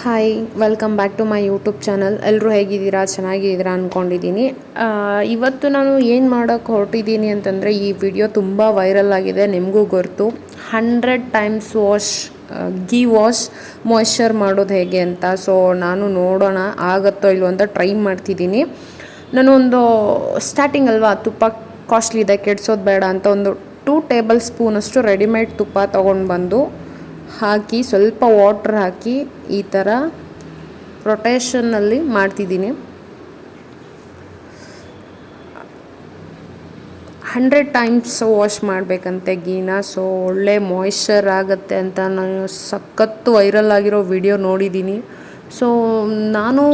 Hi welcome back to my YouTube channel ಎಲ್ಲರೂ ಹೇಗಿದ್ದೀರಾ? ಚೆನ್ನಾಗಿದ್ದೀರಾ ಅಂದ್ಕೊಂಡಿದ್ದೀನಿ ಇವತ್ತು ನಾನು ಏನು ಮಾಡೋಕ್ಕೆ ಹೊರಟಿದ್ದೀನಿ ಅಂತಂದರೆ ಈ ವಿಡಿಯೋ ತುಂಬ ವೈರಲ್ ಆಗಿದೆ, ನಿಮಗೂ ಗೊತ್ತು. Hundred times wash ghee wash moisture ಮಾಡೋದು ಹೇಗೆ ಅಂತ. ಸೊ ನಾನು ನೋಡೋಣ, ಆಗತ್ತೋ ಇಲ್ವೋ ಅಂತ ಟ್ರೈ ಮಾಡ್ತಿದ್ದೀನಿ. ನಾನು ಒಂದು ಸ್ಟಾರ್ಟಿಂಗ್ ಅಲ್ವಾ, ತುಪ್ಪ ಕಾಸ್ಟ್ಲಿ ಇದೆ, ಕೆಡ್ಸೋದು ಬೇಡ ಅಂತ ಒಂದು ಟೂ ಟೇಬಲ್ ಸ್ಪೂನಷ್ಟು ರೆಡಿಮೇಡ್ ತುಪ್ಪ ತೊಗೊಂಡು ಬಂದು ಹಾಕಿ, ಸ್ವಲ್ಪ ವಾಟ್ರ್ ಹಾಕಿ ಈ ಥರ ರೊಟೇಷನ್ನಲ್ಲಿ ಮಾಡ್ತಿದ್ದೀನಿ. ಹಂಡ್ರೆಡ್ ಟೈಮ್ಸ್ ವಾಶ್ ಮಾಡಬೇಕಂತೆ ಗೀನ. ಸೊ ಒಳ್ಳೆ ಮಾಯ್ಶ್ಚರ್ ಆಗುತ್ತೆ ಅಂತ ನಾನು ಸಖತ್ತು ವೈರಲ್ ಆಗಿರೋ ವಿಡಿಯೋ ನೋಡಿದ್ದೀನಿ. ಸೊ ನಾನು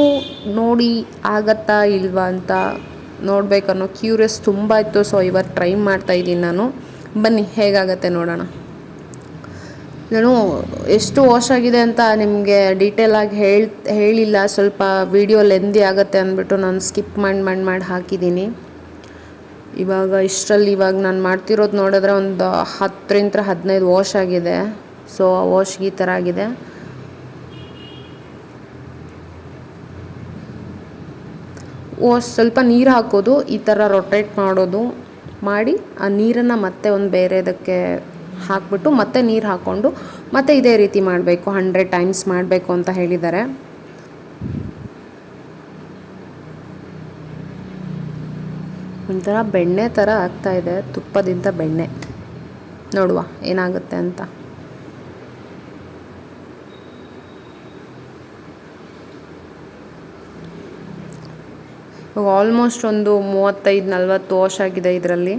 ನೋಡಿ ಆಗತ್ತಾ ಇಲ್ವಾ ಅಂತ ನೋಡಬೇಕನ್ನೋ ಕ್ಯೂರಿಯಸ್ ತುಂಬ ಇತ್ತು. ಸೊ ಇವತ್ತು ಟ್ರೈ ಮಾಡ್ತಾಯಿದ್ದೀನಿ ನಾನು. ಬನ್ನಿ, ಹೇಗಾಗತ್ತೆ ನೋಡೋಣ. ನಾನು ಎಷ್ಟು ವಾಶ್ ಆಗಿದೆ ಅಂತ ನಿಮಗೆ ಡೀಟೇಲಾಗಿ ಹೇಳ್, ಹೇಳಿಲ್ಲ. ಸ್ವಲ್ಪ ವಿಡಿಯೋ ಲೆಂದಿ ಆಗುತ್ತೆ ಅಂದ್ಬಿಟ್ಟು ನಾನು ಸ್ಕಿಪ್ ಮಾಡಿ ಮಾಡಿ ಮಾಡಿ ಹಾಕಿದ್ದೀನಿ. ಇವಾಗ ಇಷ್ಟರಲ್ಲಿ ಇವಾಗ ನಾನು ಮಾಡ್ತಿರೋದು ನೋಡಿದ್ರೆ ಒಂದು ಹತ್ತರಿಂದ ಹದಿನೈದು ವಾಶ್ ಆಗಿದೆ. ಸೊ ಆ ವಾಶ್ ಈ ಥರ ಆಗಿದೆ. ವಾಶ್ ಸ್ವಲ್ಪ ನೀರು ಹಾಕೋದು, ಈ ಥರ ರೊಟೇಟ್ ಮಾಡೋದು. ಮಾಡಿ ಆ ನೀರನ್ನು ಮತ್ತೆ ಒಂದು ಬೇರೆದಕ್ಕೆ ಹಾಕ್ಬಿಟ್ಟು ಮತ್ತೆ ನೀರು ಹಾಕ್ಕೊಂಡು ಮತ್ತೆ ಇದೇ ರೀತಿ ಮಾಡಬೇಕು ಹಂಡ್ರೆಡ್ ಟೈಮ್ಸ್ ಮಾಡಬೇಕು ಅಂತ ಹೇಳಿದ್ದಾರೆ. ಒಂಥರ ಬೆಣ್ಣೆ ಥರ ಆಗ್ತಾ ಇದೆ, ತುಪ್ಪದಿಂದ ಬೆಣ್ಣೆ. ನೋಡುವ ಏನಾಗುತ್ತೆ ಅಂತ. ಆಲ್ಮೋಸ್ಟ್ ಒಂದು ಮೂವತ್ತೈದು ನಲ್ವತ್ತು ವಾಶ್ ಆಗಿದೆ ಇದರಲ್ಲಿ.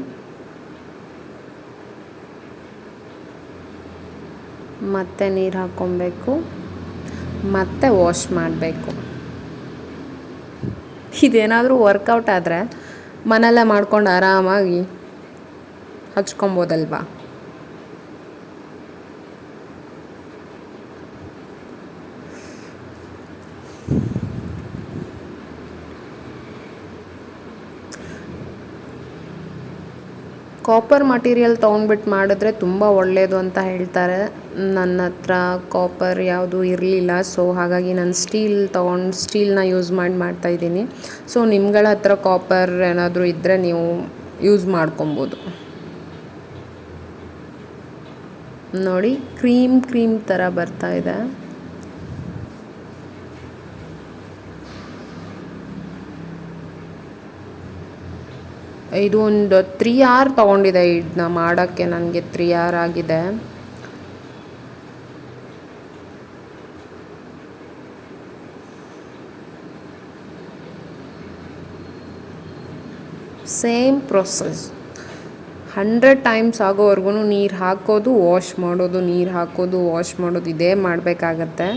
ಮತ್ತೆ ನೀರು ಹಾಕ್ಕೊಬೇಕು ಮತ್ತೆ ವಾಶ್ ಮಾಡಬೇಕು. ಇದೇನಾದರೂ ವರ್ಕೌಟ್ ಆದರೆ ಮನೆಯಲ್ಲೇ ಮಾಡ್ಕೊಂಡು ಆರಾಮಾಗಿ ಹಚ್ಕೊಬೋದಲ್ವಾ? ಕಾಪರ್ ಮಟೀರಿಯಲ್ ತೊಗೊಂಡ್ಬಿಟ್ಟು ಮಾಡಿದ್ರೆ ತುಂಬ ಒಳ್ಳೆಯದು ಅಂತ ಹೇಳ್ತಾರೆ. ನನ್ನ ಹತ್ರ ಕಾಪರ್ ಯಾವುದು ಇರಲಿಲ್ಲ. ಸೊ ಹಾಗಾಗಿ ನಾನು ಸ್ಟೀಲ್ ತೊಗೊಂಡು ಸ್ಟೀಲ್ನ ಯೂಸ್ ಮಾಡಿ ಮಾಡ್ತಾಯಿದ್ದೀನಿ ಸೊ ನಿಮ್ಗಳ ಹತ್ರ ಕಾಪರ್ ಏನಾದರೂ ಇದ್ದರೆ ನೀವು ಯೂಸ್ ಮಾಡ್ಕೊಬೋದು. ನೋಡಿ ಕ್ರೀಮ್ ಕ್ರೀಮ್ ಥರ ಬರ್ತಾ ಇದೆ. ಇದು ಒಂದು ತ್ರೀ ಆರ್ ತೊಗೊಂಡಿದೆ. ಇದನ್ನ ಮಾಡೋಕ್ಕೆ ನನಗೆ ತ್ರೀ ಆರ್ ಆಗಿದೆ. ಸೇಮ್ ಪ್ರೊಸೆಸ್ ಹಂಡ್ರೆಡ್ ಟೈಮ್ಸ್ ಆಗೋವರೆಗೂ ನೀರು ಹಾಕೋದು ವಾಶ್ ಮಾಡೋದು, ನೀರು ಹಾಕೋದು ವಾಶ್ ಮಾಡೋದು ಇದೇ ಮಾಡಬೇಕಾಗತ್ತೆ.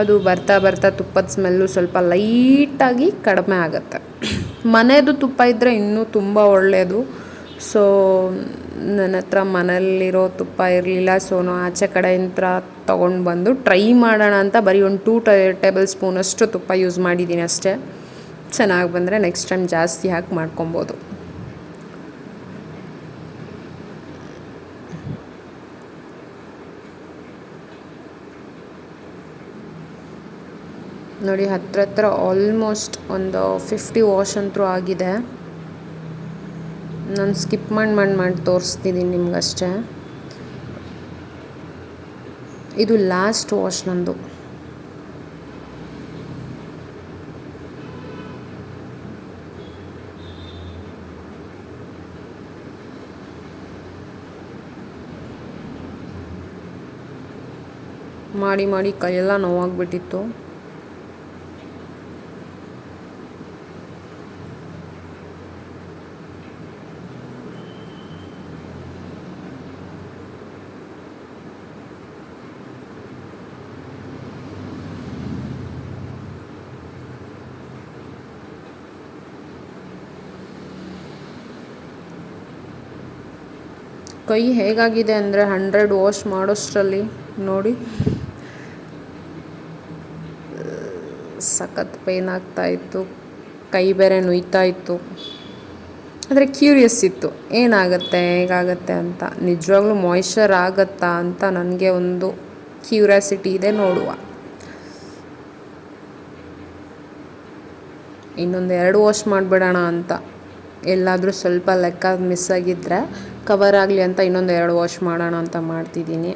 ಅದು ಬರ್ತಾ ಬರ್ತಾ ತುಪ್ಪದ ಸ್ಮೆಲ್ಲು ಸ್ವಲ್ಪ ಲೈಟಾಗಿ ಕಡಿಮೆ ಆಗುತ್ತೆ. ಮನೆಯದು ತುಪ್ಪ ಇದ್ದರೆ ಇನ್ನೂ ತುಂಬ ಒಳ್ಳೆಯದು ಸೊ ನನ್ನ ಹತ್ರ ಮನೆಯಲ್ಲಿರೋ ತುಪ್ಪ ಇರಲಿಲ್ಲ. ಸೊ ನಾನು ಆಚೆ ಕಡೆಯಿಂದ ತೊಗೊಂಡು ಬಂದು ಟ್ರೈ ಮಾಡೋಣ ಅಂತ ಬರೀ ಒಂದು ಟೂ ಟೇಬಲ್ ಸ್ಪೂನಷ್ಟು ತುಪ್ಪ ಯೂಸ್ ಮಾಡಿದ್ದೀನಿ ಅಷ್ಟೇ. ಚೆನ್ನಾಗಿ ಬಂದರೆ ನೆಕ್ಸ್ಟ್ ಟೈಮ್ ಜಾಸ್ತಿ ಹಾಕಿ ಮಾಡ್ಕೊಬೋದು. ನೋಡಿ ಹತ್ರ ಹತ್ರ ಆಲ್ಮೋಸ್ಟ್ ಒಂದು ಫಿಫ್ಟಿ ವಾಶ್ ಅಂತೂ ಆಗಿದೆ. ನಾನು ಸ್ಕಿಪ್ ಮಾಡಿ ಮಾಡಿ ಮಾಡಿ ತೋರಿಸ್ತಿದ್ದೀನಿ ನಿಮ್ಗಷ್ಟೇ. ಇದು ಲಾಸ್ಟ್ ವಾಶ್ ನಂದು. ಮಾಡಿ ಮಾಡಿ ಕೈಯೆಲ್ಲ ನೋವಾಗ್ಬಿಟ್ಟಿತ್ತು. ಕೈ ಹೇಗಾಗಿದೆ ಅಂದರೆ ಹಂಡ್ರೆಡ್ ವಾಶ್ ಮಾಡೋಷ್ಟರಲ್ಲಿ ನೋಡಿ. ಸಖತ್ ಪೇನ್ ಆಗ್ತಾ ಇತ್ತು, ಕೈ ಬೇರೆ ನುಯ್ತಾ ಇತ್ತು. ಆದರೆ ಕ್ಯೂರಿಯಸ್ ಇತ್ತು, ಏನಾಗುತ್ತೆ, ಹೇಗಾಗತ್ತೆ ಅಂತ. ನಿಜವಾಗ್ಲೂ ಮಾಯ್ಶ್ಚರ್ ಆಗತ್ತಾ ಅಂತ ನನಗೆ ಒಂದು ಕ್ಯೂರಿಯಾಸಿಟಿ ಇದೆ ನೋಡುವ. ಇನ್ನೊಂದು ಎರಡು ವಾಶ್ ಮಾಡಿಬಿಡೋಣ ಅಂತ. ಎಲ್ಲಾದರೂ ಸ್ವಲ್ಪ ಲೆಕ್ಕ ಮಿಸ್ ಆಗಿದ್ದರೆ ಕವರ್ ಆಗಲಿ ಅಂತ ಇನ್ನೊಂದು ಎರಡು ವಾಶ್ ಮಾಡೋಣ ಅಂತ ಮಾಡ್ತಿದ್ದೀನಿ.